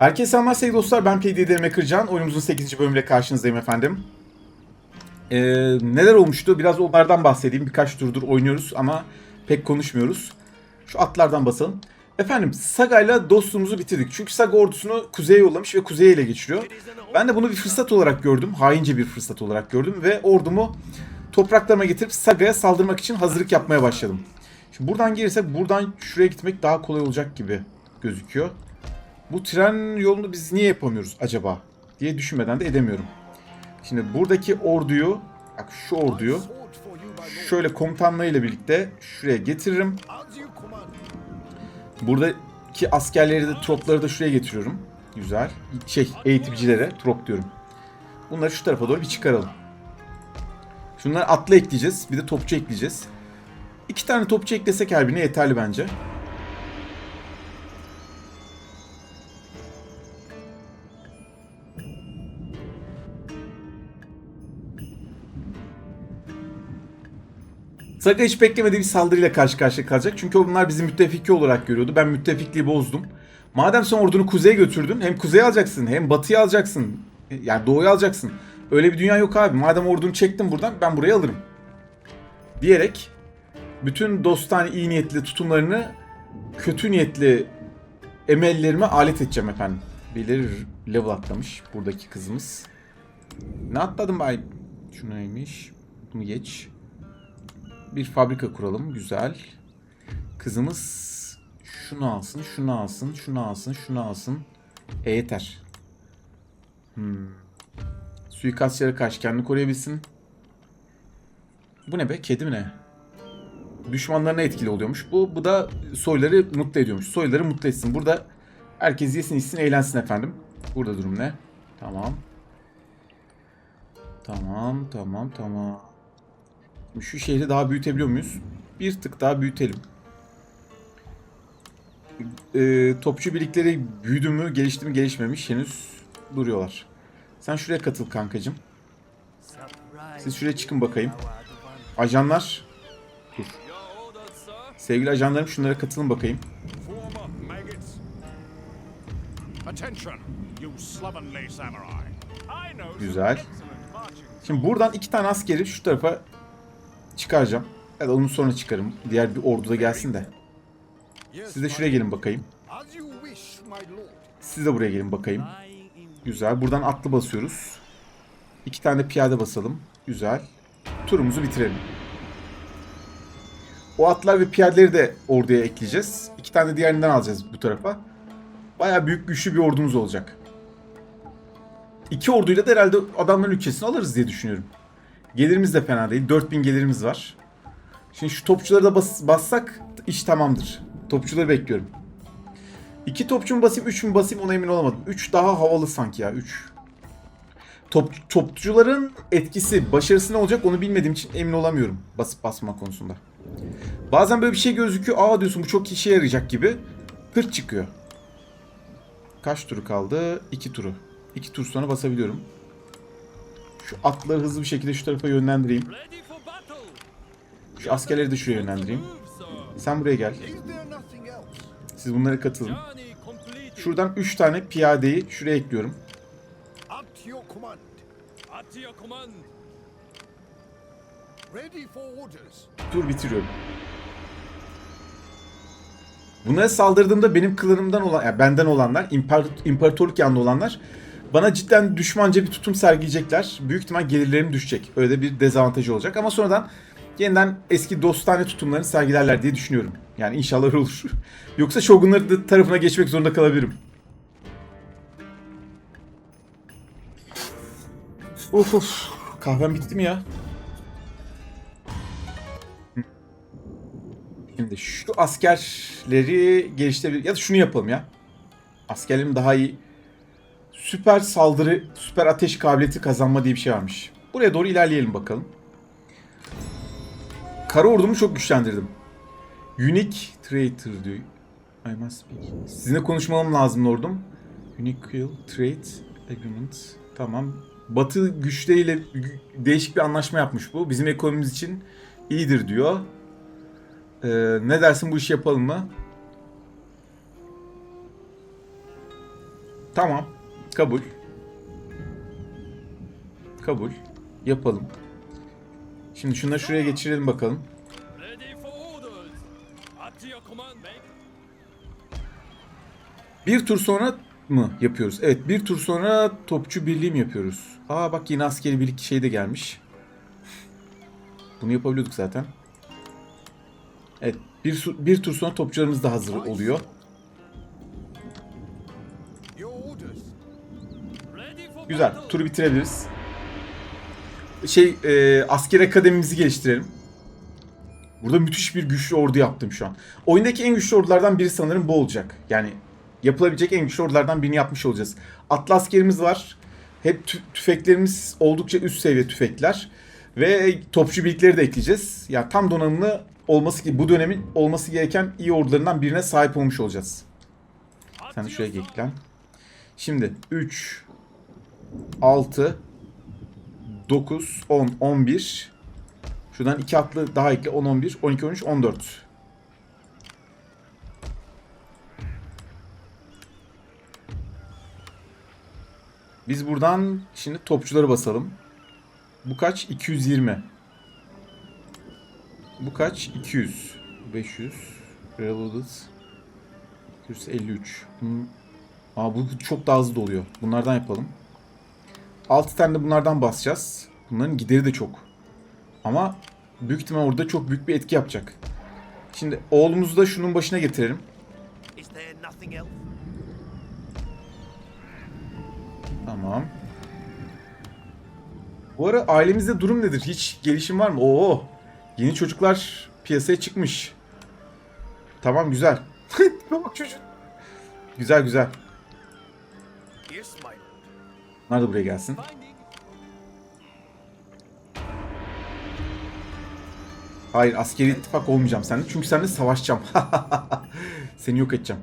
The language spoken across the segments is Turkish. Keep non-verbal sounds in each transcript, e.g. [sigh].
Herkese selamlar sevgili dostlar. Ben PDD Makercan. Oyunumuzun 8. bölümüyle karşınızdayım efendim. Ee, neler olmuştu? Biraz onlardan bahsedeyim. Birkaç turdur oynuyoruz ama pek konuşmuyoruz. Şu atlardan basalım. Efendim Saga ile dostluğumuzu bitirdik. Çünkü Saga ordusunu kuzeye yollamış ve kuzeye ele geçiriyor. Ben de bunu bir fırsat olarak gördüm. Haince bir fırsat olarak gördüm ve ordumu topraklarıma getirip Saga'ya saldırmak için hazırlık yapmaya başladım. Şimdi buradan gelirsek buradan şuraya gitmek daha kolay olacak gibi gözüküyor. Bu tren yolunu biz niye yapamıyoruz acaba diye düşünmeden de edemiyorum. Şimdi buradaki orduyu, bak şu orduyu şöyle komutanlarıyla birlikte şuraya getiririm. Buradaki askerleri de tropları da şuraya getiriyorum. Güzel. Şey eğitimcilere trop diyorum. Bunları şu tarafa doğru bir çıkaralım. Şunları atlı ekleyeceğiz. Bir de topçu ekleyeceğiz. İki tane topçu eklesek her birine yeterli bence. Saga hiç beklemediği bir saldırıyla karşı karşıya kalacak. Çünkü bunlar bizi müttefiki olarak görüyordu. Ben müttefikliği bozdum. Madem sen ordunu kuzeye götürdün hem kuzeye alacaksın hem batıya alacaksın. Yani doğuya alacaksın. Öyle bir dünya yok abi. Madem ordunu çektim buradan ben burayı alırım. Diyerek bütün dostane iyi niyetli tutumlarını kötü niyetli emellerime alet edeceğim efendim. Birileri level atlamış buradaki kızımız. Ne atladım bay? Şu neymiş? Bunu geç. Bir fabrika kuralım. Güzel. Kızımız şunu alsın, şunu alsın, şunu alsın, şunu alsın. E yeter. Hmm. Suikastçılara karşı kendini koruyabilsin. Bu ne be? Kedi mi ne? Düşmanlarına etkili oluyormuş. Bu, bu da soyları mutlu ediyormuş. Soyları mutlu etsin. Burada herkes yesin, içsin, eğlensin efendim. Burada durum ne? Tamam. Tamam, tamam, tamam. Şimdi Şu şehri daha büyütebiliyor muyuz? Bir tık daha büyütelim. Ee, topçu birlikleri büyüdü mü, gelişti mi, gelişmemiş henüz duruyorlar. Sen şuraya katıl kankacım. Siz şuraya çıkın bakayım. Ajanlar. Dur. Sevgili ajanlarım şunlara katılın bakayım. Güzel. Şimdi buradan iki tane askeri şu tarafa çıkaracağım. Ya da onu sonra çıkarım. Diğer bir ordu da gelsin de. Siz de şuraya gelin bakayım. Siz de buraya gelin bakayım. Güzel. Buradan atlı basıyoruz. İki tane piyade basalım. Güzel. Turumuzu bitirelim. O atlar ve piyadeleri de orduya ekleyeceğiz. İki tane diğerinden alacağız bu tarafa. Baya büyük güçlü bir ordumuz olacak. İki orduyla da herhalde adamların ülkesini alırız diye düşünüyorum. Gelirimiz de fena değil. 4000 gelirimiz var. Şimdi şu topçuları da bas- bassak iş tamamdır. Topçuları bekliyorum. İki topçu mu basayım, üç mü basayım ona emin olamadım. Üç daha havalı sanki ya, üç. Top, topçuların etkisi, başarısı ne olacak onu bilmediğim için emin olamıyorum basıp basma konusunda. Bazen böyle bir şey gözüküyor, aa diyorsun bu çok işe yarayacak gibi. Hırt çıkıyor. Kaç turu kaldı? İki turu. İki tur sonra basabiliyorum. Şu atları hızlı bir şekilde şu tarafa yönlendireyim. Şu askerleri de şuraya yönlendireyim. Sen buraya gel. Siz bunlara katılın. Şuradan 3 tane piyadeyi şuraya ekliyorum. Tur bitiriyorum. Bunlara saldırdığımda benim klanımdan olan, yani benden olanlar, impar, imparatorluk yanında olanlar bana cidden düşmanca bir tutum sergileyecekler. Büyük ihtimal gelirlerim düşecek. Öyle bir dezavantajı olacak. Ama sonradan yeniden eski dostane tutumlarını sergilerler diye düşünüyorum. Yani inşallah olur. [laughs] Yoksa şogunları da tarafına geçmek zorunda kalabilirim. Of of. Kahvem bitti mi ya? Şimdi şu askerleri geliştirebilir ya da şunu yapalım ya. Askerlerim daha iyi süper saldırı, süper ateş kabiliyeti kazanma diye bir şey varmış. Buraya doğru ilerleyelim bakalım. Kara ordumu çok güçlendirdim. Unique Traitor diyor. I must speak. Sizinle konuşmam lazım lordum. Unique Trade Agreement. Tamam. Batı güçleriyle gü- değişik bir anlaşma yapmış bu. Bizim ekonomimiz için iyidir diyor. Ee, ne dersin bu işi yapalım mı? Tamam. Kabul. Kabul. Yapalım. Şimdi şunları şuraya geçirelim bakalım. Bir tur sonra mı yapıyoruz? Evet bir tur sonra topçu birliği yapıyoruz? Aa bak yine askeri birlik şey de gelmiş. Bunu yapabiliyorduk zaten. Evet bir, bir tur sonra topçularımız da hazır oluyor. Güzel turu bitirebiliriz. Şey e, asker akademimizi geliştirelim. Burada müthiş bir güçlü ordu yaptım şu an. Oyundaki en güçlü ordulardan biri sanırım bu olacak. Yani yapılabilecek en güçlü ordulardan birini yapmış olacağız. Atlı askerimiz var. Hep tü- tüfeklerimiz oldukça üst seviye tüfekler. Ve topçu birlikleri de ekleyeceğiz. Yani tam donanımlı olması ki bu dönemin olması gereken iyi ordularından birine sahip olmuş olacağız. Sen de şuraya sword. eklen. Şimdi 3 6 9 10 11 Şuradan 2 atlı daha ekle 10 11 12 13 14 Biz buradan şimdi topçuları basalım. Bu kaç? 220. Bu kaç? 200. 500. Reloaded. 253. Bunun... Aa bu çok daha hızlı doluyor. Bunlardan yapalım. 6 tane de bunlardan basacağız. Bunların gideri de çok. Ama büyük ihtimal orada çok büyük bir etki yapacak. Şimdi oğlumuzu da şunun başına getirelim. Tamam. Bu ara ailemizde durum nedir? Hiç gelişim var mı? Oo. Yeni çocuklar piyasaya çıkmış. Tamam güzel. [laughs] Bak çocuk. Güzel güzel. Bunlar da buraya gelsin. Hayır askeri ittifak olmayacağım seninle. Çünkü seninle savaşacağım. [laughs] Seni yok edeceğim.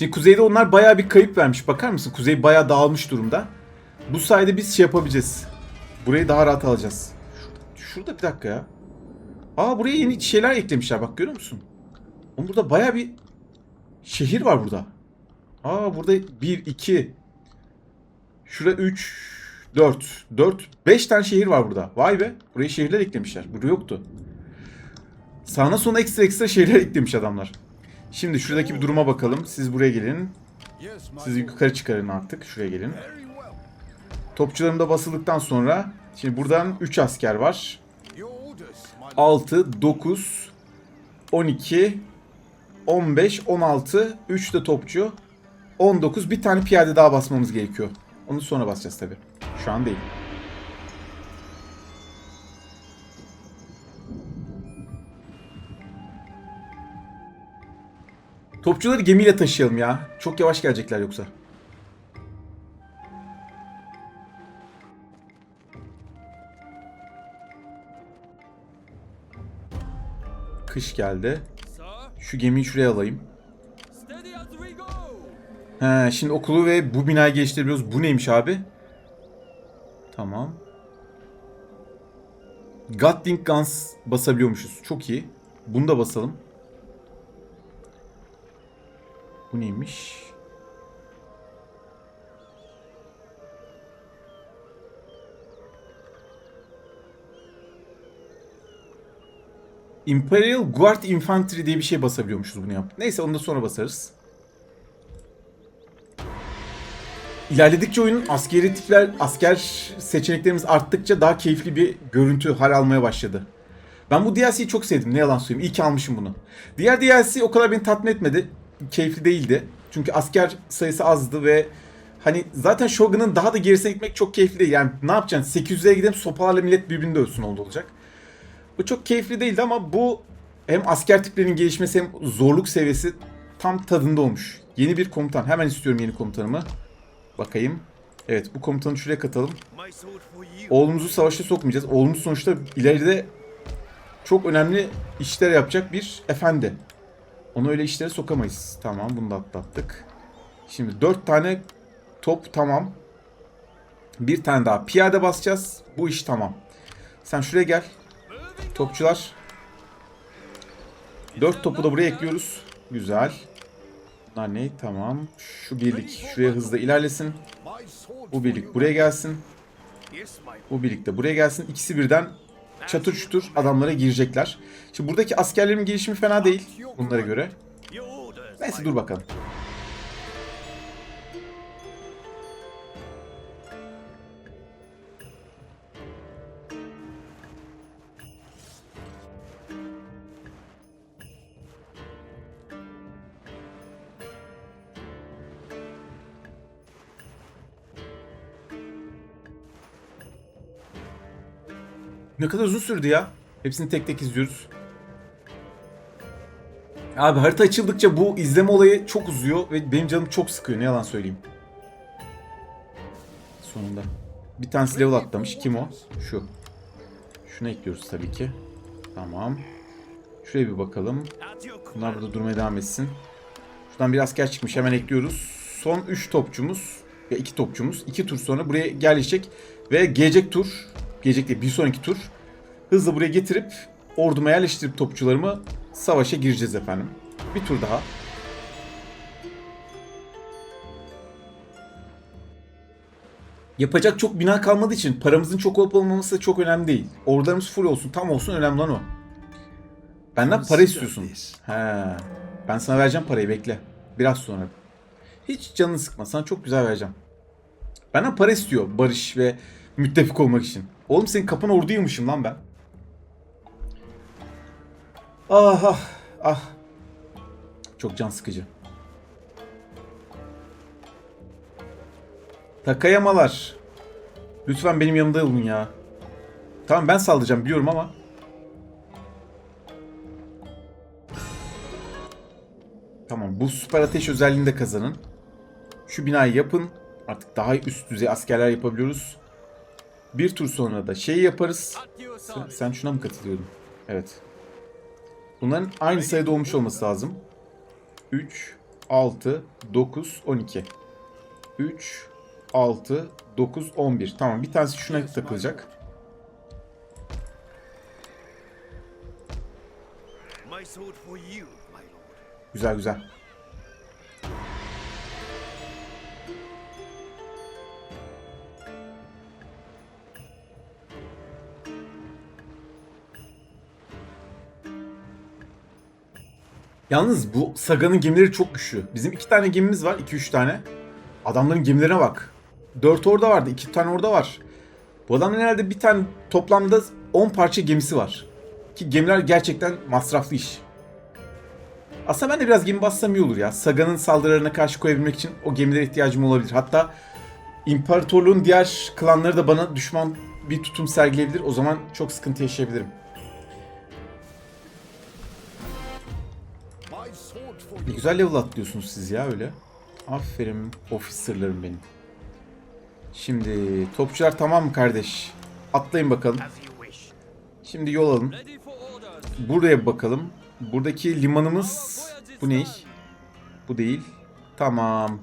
Şimdi kuzeyde onlar bayağı bir kayıp vermiş. Bakar mısın? Kuzey bayağı dağılmış durumda. Bu sayede biz şey yapabileceğiz. Burayı daha rahat alacağız. Şurada, şurada bir dakika ya. Aa buraya yeni şeyler eklemişler bak görüyor musun? Oğlum burada baya bir şehir var burada. Aa burada 1, 2, şurada 3, 4, 4, 5 tane şehir var burada. Vay be. Buraya şehirler eklemişler. Burada yoktu. Sağına sonra ekstra ekstra şehirler eklemiş adamlar. Şimdi şuradaki bir duruma bakalım. Siz buraya gelin. Siz yukarı çıkarın artık. Şuraya gelin. Topçularım da basıldıktan sonra şimdi buradan 3 asker var. Your orders, my lord. 6, 9, 12, 15, 16, 3 de topçu, 19. Bir tane piyade daha basmamız gerekiyor. Onu sonra basacağız tabi. Şu an değil. Topçuları gemiyle taşıyalım ya. Çok yavaş gelecekler yoksa. Kış geldi. Şu gemiyi şuraya alayım. He, şimdi okulu ve bu binayı geliştirebiliyoruz. Bu neymiş abi? Tamam. Gatling Guns basabiliyormuşuz. Çok iyi. Bunu da basalım. Bu neymiş? Imperial Guard Infantry diye bir şey basabiliyormuşuz bunu yap. Neyse onu da sonra basarız. İlerledikçe oyunun askeri tipler, asker seçeneklerimiz arttıkça daha keyifli bir görüntü hal almaya başladı. Ben bu DLC'yi çok sevdim. Ne yalan söyleyeyim. İyi ki almışım bunu. Diğer DLC o kadar beni tatmin etmedi. Keyifli değildi. Çünkü asker sayısı azdı ve hani zaten Shogun'un daha da gerisine gitmek çok keyifli değil. Yani ne yapacaksın? 800'e gidelim sopalarla millet birbirini dövsün oldu olacak. Bu çok keyifli değildi ama bu hem asker tiplerinin gelişmesi hem zorluk seviyesi tam tadında olmuş. Yeni bir komutan. Hemen istiyorum yeni komutanımı. Bakayım. Evet bu komutanı şuraya katalım. Oğlumuzu savaşa sokmayacağız. Oğlumuz sonuçta ileride çok önemli işler yapacak bir efendi. Onu öyle işlere sokamayız. Tamam bunu da atlattık. Şimdi 4 tane top tamam. Bir tane daha piyade basacağız. Bu iş tamam. Sen şuraya gel. Topçular. 4 topu da buraya ekliyoruz. Güzel. Bunlar ne? Tamam. Şu birlik şuraya hızlı ilerlesin. Bu birlik buraya gelsin. Bu birlikte buraya gelsin. İkisi birden çatır çutur adamlara girecekler. Şimdi buradaki askerlerin gelişimi fena değil bunlara göre. Neyse dur bakalım. Ne kadar uzun sürdü ya. Hepsini tek tek izliyoruz. Abi harita açıldıkça bu izleme olayı çok uzuyor ve benim canım çok sıkıyor ne yalan söyleyeyim. Sonunda. Bir tanesi level atlamış. Kim o? Şu. Şunu ekliyoruz tabii ki. Tamam. Şuraya bir bakalım. Bunlar burada durmaya devam etsin. Şuradan bir asker çıkmış. Hemen ekliyoruz. Son 3 topçumuz ve 2 topçumuz. 2 tur sonra buraya gelecek ve gelecek tur, gelecek değil bir sonraki tur hızlı buraya getirip orduma yerleştirip topçularımı savaşa gireceğiz efendim. Bir tur daha. Yapacak çok bina kalmadığı için paramızın çok olup olmaması da çok önemli değil. Ordularımız full olsun, tam olsun önemli olan o. Benden para istiyorsun. He. Ben sana vereceğim parayı bekle. Biraz sonra. Hiç canını sıkma. Sana çok güzel vereceğim. Benden para istiyor barış ve müttefik olmak için. Oğlum senin kapın orduyumuşum lan ben. Ah ah ah. Çok can sıkıcı. Takayamalar. Lütfen benim yanımda olun ya. Tamam ben saldıracağım biliyorum ama. Tamam bu süper ateş özelliğini de kazanın. Şu binayı yapın. Artık daha üst düzey askerler yapabiliyoruz. Bir tur sonra da şeyi yaparız. Sen, sen şuna mı katılıyordun? Evet. Bunların aynı sayıda olmuş olması lazım. 3, 6, 9, 12. 3, 6, 9, 11. Tamam bir tanesi şuna takılacak. Güzel güzel. Yalnız bu Saga'nın gemileri çok güçlü. Bizim iki tane gemimiz var. 2-3 tane. Adamların gemilerine bak. 4 orada vardı. 2 tane orada var. Bu adamların herhalde bir tane toplamda 10 parça gemisi var. Ki gemiler gerçekten masraflı iş. Aslında ben de biraz gemi bassam iyi olur ya. Saga'nın saldırılarına karşı koyabilmek için o gemilere ihtiyacım olabilir. Hatta imparatorluğun diğer klanları da bana düşman bir tutum sergileyebilir. O zaman çok sıkıntı yaşayabilirim. Ne güzel level atlıyorsunuz siz ya öyle. Aferin officerlarım benim. Şimdi topçular tamam mı kardeş? Atlayın bakalım. Şimdi yol alın. Buraya bakalım. Buradaki limanımız bu ne? Bu değil. Tamam.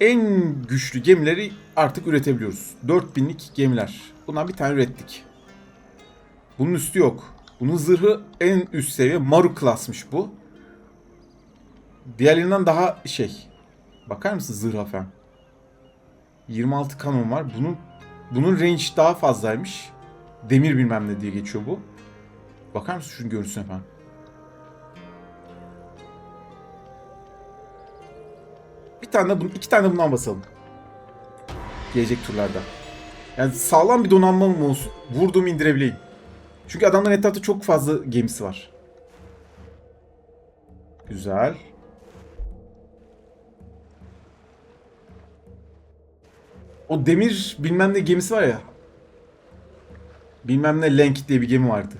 En güçlü gemileri artık üretebiliyoruz. 4000'lik gemiler. Bundan bir tane ürettik. Bunun üstü yok. Bunun zırhı en üst seviye Maru klasmış bu. Diğerlerinden daha şey. Bakar mısın zırha falan? 26 kanon var. Bunun bunun range daha fazlaymış. Demir bilmem ne diye geçiyor bu. Bakar mısın şunun görüntüsüne falan? Bir tane de bun, iki tane bundan basalım. Gelecek turlarda. Yani sağlam bir donanmam olsun. Vurduğumu indirebileyim. Çünkü adamların etrafta çok fazla gemisi var. Güzel. O demir bilmem ne gemisi var ya. Bilmem ne Lenk diye bir gemi vardı.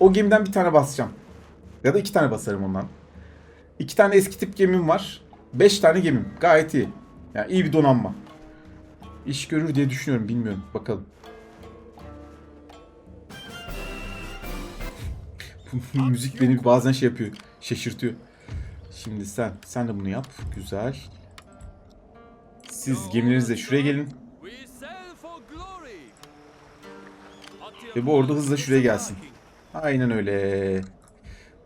O gemiden bir tane basacağım. Ya da iki tane basarım ondan. İki tane eski tip gemim var. Beş tane gemim. Gayet iyi. Yani iyi bir donanma. İş görür diye düşünüyorum. Bilmiyorum. Bakalım. [laughs] Müzik beni bazen şey yapıyor. Şaşırtıyor. Şimdi sen. Sen de bunu yap. Güzel. Siz gemilerinizle şuraya gelin. Ve bu orada hızla şuraya gelsin. Aynen öyle.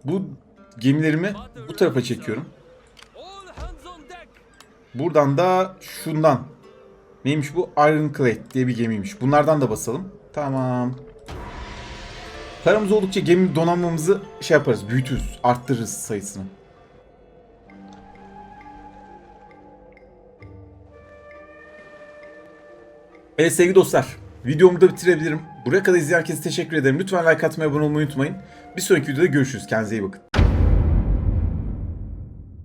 Bu gemilerimi bu tarafa çekiyorum. Buradan da şundan. Neymiş bu? Ironclad diye bir gemiymiş. Bunlardan da basalım. Tamam. Paramız oldukça gemi donanmamızı şey yaparız, büyütürüz, arttırırız sayısını. Evet sevgili dostlar, videomu da bitirebilirim. Buraya kadar izleyen herkese teşekkür ederim. Lütfen like atmayı, abone olmayı unutmayın. Bir sonraki videoda görüşürüz. Kendinize iyi bakın.